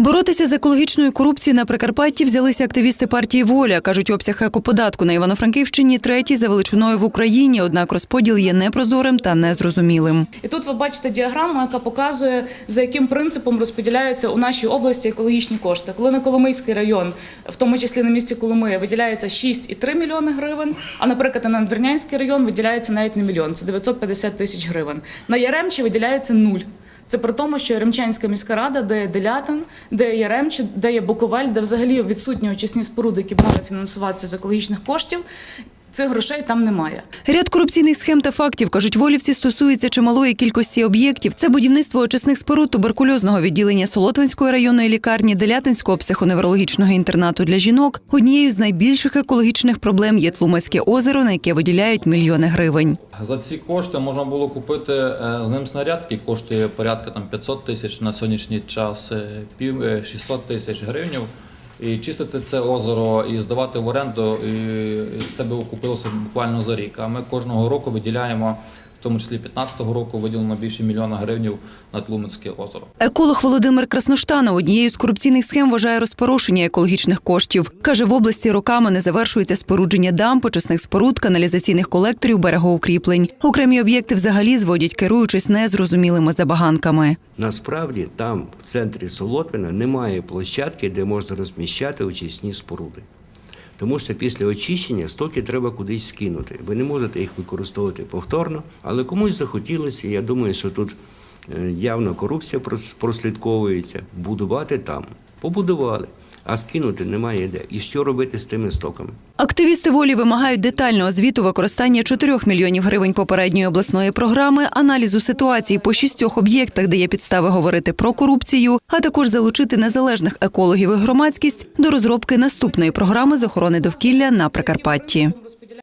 Боротися з екологічною корупцією на Прикарпатті взялися активісти партії Воля. кажуть, обсяг екоподатку на Івано-Франківщині третій за величиною в Україні. Однак розподіл є непрозорим та незрозумілим. І тут ви бачите діаграму, яка показує, за яким принципом розподіляються у нашій області екологічні кошти. Коли на Коломийський район, в тому числі на місті Коломия, виділяється 6,3 мільйони гривень, а, наприклад, на Надвірнянський район виділяється навіть не мільйон, це 950 тисяч гривень. На Яремчі виділяється нуль. Це при тому, що Яремчанська міська рада, де є Делятин, де є Яремчі, де є Буковель, де взагалі відсутні очисні споруди, які б фінансуватися з екологічних коштів. Цих грошей там немає. Ряд корупційних схем та фактів, кажуть волівці, стосується чималої кількості об'єктів. Це будівництво очисних споруд туберкульозного відділення Солотвинської районної лікарні, Делятинського психоневрологічного інтернату для жінок. Однією з найбільших екологічних проблем є Тлумацьке озеро, на яке виділяють мільйони гривень. За ці кошти можна було купити е, з ним снаряд, який коштує порядка там 500 тисяч на сьогоднішній час, е, пів е, 600 тисяч гривень. І чистити це озеро і здавати в оренду, і це би окупилося буквально за рік. А ми кожного року виділяємо, в тому числі 15-го року, виділено більше мільйона гривень на Тлумацьке озеро. Еколог Володимир Красноштанов однією з корупційних схем вважає розпорошення екологічних коштів. Каже, в області роками не завершується спорудження дам, почесних споруд, каналізаційних колекторів, берегоукріплень. Окремі об'єкти взагалі зводять, керуючись незрозумілими забаганками. Насправді там, в центрі Солотвина, немає площадки, де можна розміщати очисні споруди. Тому що після очищення стоки треба кудись скинути. Ви не можете їх використовувати повторно, але комусь захотілося, я думаю, що тут е, явно корупція прос- прослідковується, будувати там. Побудували, а скинути немає де. І що робити з тими стоками? Активісти волі вимагають детального звіту використання 4 мільйонів гривень попередньої обласної програми, аналізу ситуації по шістьох об'єктах, де є підстави говорити про корупцію, а також залучити незалежних екологів і громадськість до розробки наступної програми з охорони довкілля на Прикарпатті.